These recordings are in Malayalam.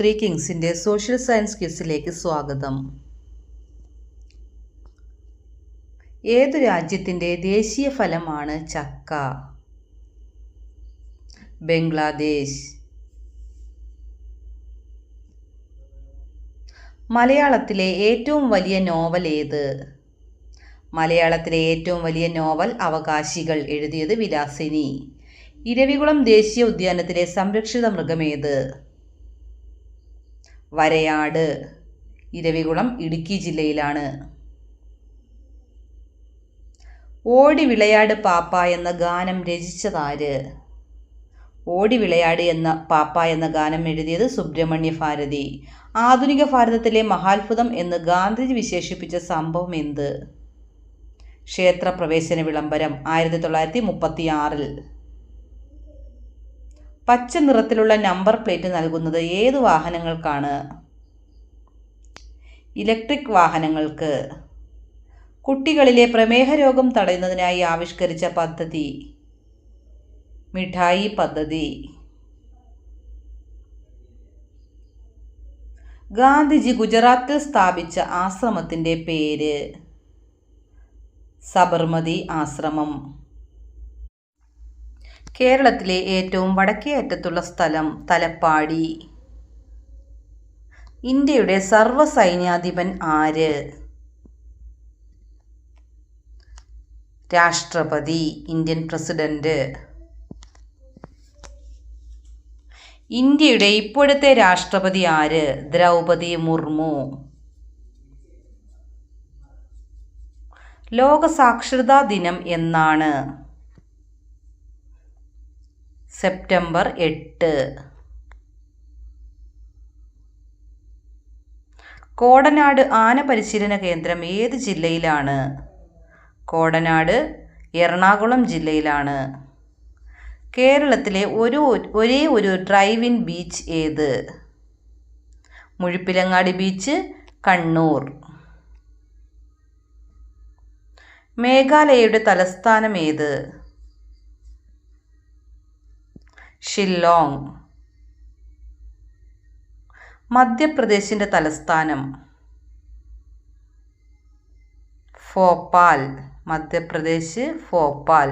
ത്രീ കിങ്സിന്റെ സോഷ്യൽ സയൻസ് ക്വിസിലേക്ക് സ്വാഗതം. ഏതു രാജ്യത്തിന്റെ ദേശീയ ഫലമാണ് ചക്ക? ബംഗ്ലാദേശ്. മലയാളത്തിലെ ഏറ്റവും വലിയ നോവൽ ഏത്? മലയാളത്തിലെ ഏറ്റവും വലിയ നോവൽ അവകാശികൾ എഴുതിയത് വിലാസിനി. ഇരവികുളം ദേശീയ ഉദ്യാനത്തിലെ സംരക്ഷിത മൃഗമേത് വരയാട് ഇരവികുളം ഇടുക്കി ജില്ലയിലാണ്. ഓടി വിളയാട് പാപ്പ എന്ന ഗാനം രചിച്ചതാര്? ഓടി വിളയാട് എന്ന പാപ്പ എന്ന ഗാനം എഴുതിയത് സുബ്രഹ്മണ്യ ഭാരതി. ആധുനിക ഭാരതത്തിലെ മഹാത്ഭുതം എന്ന് ഗാന്ധിജി വിശേഷിപ്പിച്ച സംഭവം എന്ത്? ക്ഷേത്രപ്രവേശന വിളംബരം ആയിരത്തി തൊള്ളായിരത്തി മുപ്പത്തി ആറിൽ പച്ച നിറത്തിലുള്ള നമ്പർ പ്ലേറ്റ് നൽകുന്നത് ഏത് വാഹനങ്ങൾക്കാണ്? ഇലക്ട്രിക് വാഹനങ്ങൾക്ക്. കുട്ടികളിലെ പ്രമേഹ രോഗം തടയുന്നതിനായി ആവിഷ്കരിച്ച പദ്ധതി. മിഠായി പദ്ധതി. ഗാന്ധിജി ഗുജറാത്തിൽ സ്ഥാപിച്ച ആശ്രമത്തിന്റെ പേര്. സബർമതി ആശ്രമം. കേരളത്തിലെ ഏറ്റവും വടക്കേ അറ്റത്തുള്ള സ്ഥലം തലപ്പാടി. ഇന്ത്യയുടെ സർവസൈന്യാധിപൻ ആര്? രാഷ്ട്രപതി ഇന്ത്യൻ പ്രസിഡന്റ്. ഇന്ത്യയുടെ ഇപ്പോഴത്തെ രാഷ്ട്രപതി ആര്? ദ്രൗപതി മുർമു. ലോക സാക്ഷരതാ ദിനം എന്നാണ്. സെപ്റ്റംബർ എട്ട്. കോടനാട് ആന പരിശീലന കേന്ദ്രം ഏത് ജില്ലയിലാണ്? കോടനാട് എറണാകുളം ജില്ലയിലാണ്. കേരളത്തിലെ ഒരു ഒരേ ഒരു ഡ്രൈവ് ഇൻ ബീച്ച് ഏത്? മുഴുപ്പിലങ്ങാടി ബീച്ച് കണ്ണൂർ. മേഘാലയയുടെ തലസ്ഥാനം ഏത്? ഷില്ലോങ്. മധ്യപ്രദേശിന്റെ തലസ്ഥാനം ഫോപ്പാൽ മധ്യപ്രദേശ് ഫോപ്പാൽ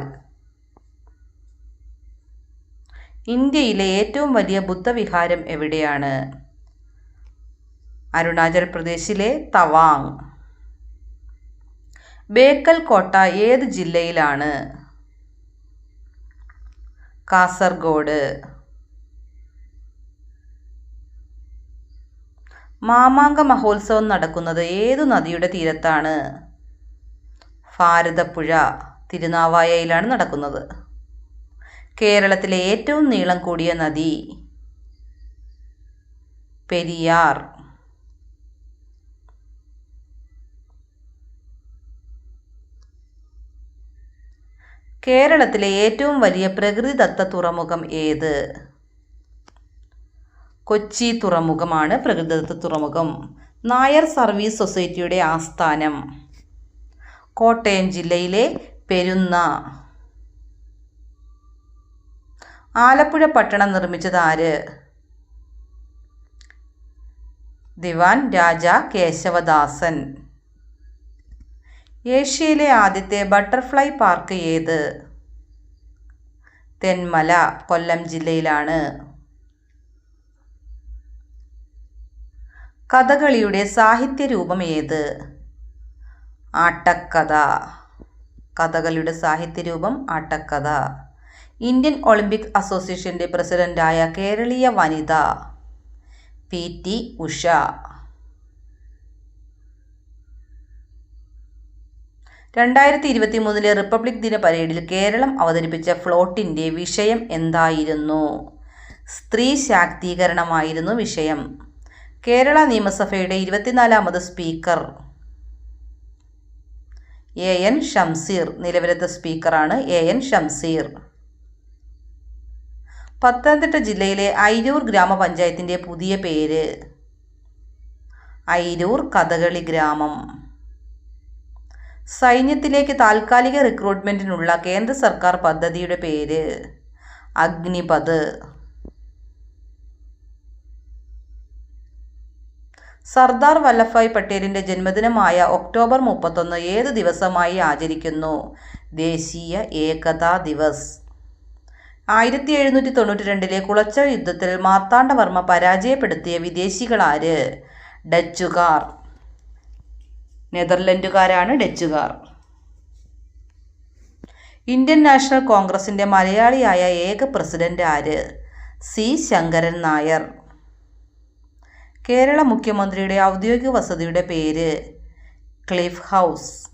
ഇന്ത്യയിലെ ഏറ്റവും വലിയ ബുദ്ധവിഹാരം എവിടെയാണ്? അരുണാചൽ പ്രദേശിലെ തവാങ്. ബേക്കൽ കോട്ട ഏത് ജില്ലയിലാണ്? കാസർഗോഡ്. മാമാങ്ക മഹോത്സവം നടക്കുന്നത് ഏതു നദിയുടെ തീരത്താണ്? ഭാരതപ്പുഴ തിരുനാവായയിലാണ് നടക്കുന്നത്. കേരളത്തിലെ ഏറ്റവും നീളം കൂടിയ നദി പെരിയാർ. കേരളത്തിലെ ഏറ്റവും വലിയ പ്രകൃതിദത്ത തുറമുഖം ഏത്? കൊച്ചി തുറമുഖമാണ് പ്രകൃതിദത്ത തുറമുഖം. നായർ സർവീസ് സൊസൈറ്റിയുടെ ആസ്ഥാനം. കോട്ടയം ജില്ലയിലെ പെരുന്ന. ആലപ്പുഴ പട്ടണം നിർമ്മിച്ചത് ആര്? ദിവാൻ രാജ കേശവദാസൻ. ഏഷ്യയിലെ ആദ്യത്തെ ബട്ടർഫ്ലൈ പാർക്ക് ഏത്? തെന്മല കൊല്ലം ജില്ലയിലാണ്. കഥകളിയുടെ സാഹിത്യ രൂപം ഏത്? ആട്ടക്കഥ. കഥകളിയുടെ സാഹിത്യ രൂപം ആട്ടക്കഥ. ഇന്ത്യൻ ഒളിമ്പിക് അസോസിയേഷന്റെ പ്രസിഡന്റായ കേരളീയ വനിത പി ടി ഉഷ. രണ്ടായിരത്തി ഇരുപത്തി മൂന്നിലെ റിപ്പബ്ലിക് ദിന പരേഡിൽ കേരളം അവതരിപ്പിച്ച ഫ്ലോട്ടിന്റെ വിഷയം എന്തായിരുന്നു? സ്ത്രീ ശാക്തീകരണമായിരുന്നു വിഷയം. കേരള നിയമസഭയുടെ ഇരുപത്തിനാലാമത് സ്പീക്കർ എ എൻ ഷംസീർ നിലവിലത്തെ സ്പീക്കറാണ് എ എൻ ഷംസീർ. പത്തനംതിട്ട ജില്ലയിലെ ഐരൂർ ഗ്രാമപഞ്ചായത്തിന്റെ പുതിയ പേര് ഐരൂർ കഥകളി ഗ്രാമം. സൈന്യത്തിലേക്ക് താൽക്കാലിക റിക്രൂട്ട്മെന്റിനുള്ള കേന്ദ്ര സർക്കാർ പദ്ധതിയുടെ പേര് അഗ്നിപത് സർദാർ വല്ലഭായ് പട്ടേലിന്റെ ജന്മദിനമായ ഒക്ടോബർ മുപ്പത്തൊന്ന് ഏത് ദിവസമായി ആചരിക്കുന്നു? ദേശീയ ഏകതാ ദിവസ്. ആയിരത്തി എഴുന്നൂറ്റി തൊണ്ണൂറ്റി രണ്ടിലെ കുളച്ചൽ യുദ്ധത്തിൽ മാർത്താണ്ഡവർമ്മ പരാജയപ്പെടുത്തിയ വിദേശികളാര്? ഡച്ചുകാർ. നെതർലൻഡുകാരാണ് ഡച്ചുകാർ. ഇന്ത്യൻ നാഷണൽ കോൺഗ്രസിന്റെ മലയാളിയായ ഏക പ്രസിഡന്റ് ആര്? സി. ശങ്കരൻ നായർ. കേരള മുഖ്യമന്ത്രിയുടെ ഔദ്യോഗിക വസതിയുടെ പേര് cliff house.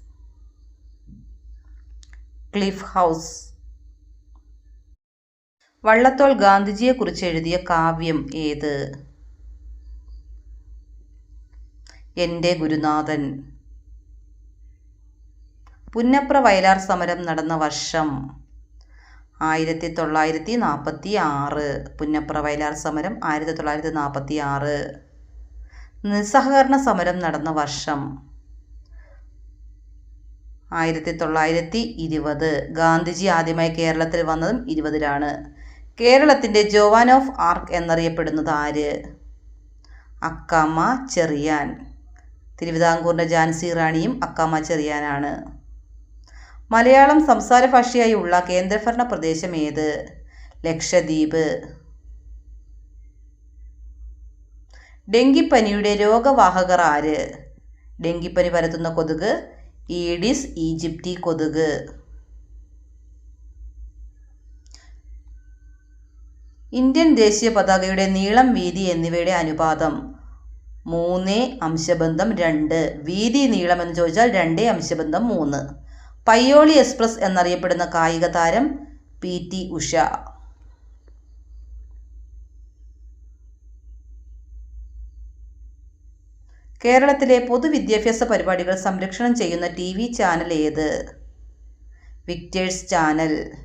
Cliff house. Vallathol ഗാന്ധിജിയെക്കുറിച്ച് എഴുതിയ കാവ്യം ഏത്? എന്റെ ഗുരുനാഥൻ. പുന്നപ്ര വയലാർ സമരം നടന്ന വർഷം ആയിരത്തി തൊള്ളായിരത്തി നാൽപ്പത്തി ആറ് പുന്നപ്ര വയലാർ സമരം ആയിരത്തി തൊള്ളായിരത്തി നാൽപ്പത്തി ആറ് നിസ്സഹകരണ സമരം നടന്ന വർഷം ആയിരത്തി തൊള്ളായിരത്തി ഇരുപത് ഗാന്ധിജി ആദ്യമായി കേരളത്തിൽ വന്നതും ഇരുപതിലാണ്. കേരളത്തിന്റെ ജോവാൻ ഓഫ് ആർക്ക് എന്നറിയപ്പെടുന്നത് ആര്? അക്കാമ ചെറിയാൻ. തിരുവിതാംകൂറിന്റെ ജാൻസി റാണിയും അക്കാമ ചെറിയാനാണ്. മലയാളം സംസാര ഭാഷയായി ഉള്ള കേന്ദ്രഭരണ പ്രദേശം ഏത്? ലക്ഷദ്വീപ്. ഡെങ്കിപ്പനിയുടെ രോഗവാഹകർ ആര്? ഡെങ്കിപ്പനി പരത്തുന്ന കൊതുക് ഈഡിസ് ഈജിപ്തി കൊതുക്. ഇന്ത്യൻ ദേശീയ പതാകയുടെ നീളം വീതി എന്നിവയുടെ അനുപാതം മൂന്ന് അംശബന്ധം രണ്ട്. വീതി നീളം എന്ന് ചോദിച്ചാൽ രണ്ട് അംശബന്ധം മൂന്ന്. പയ്യോളി എക്സ്പ്രസ് എന്നറിയപ്പെടുന്ന കായിക താരം പി ടി ഉഷ. കേരളത്തിലെ പൊതുവിദ്യാഭ്യാസ പരിപാടികൾ സംരക്ഷണം ചെയ്യുന്ന ടി വി ചാനൽ ഏത്? Victers channel.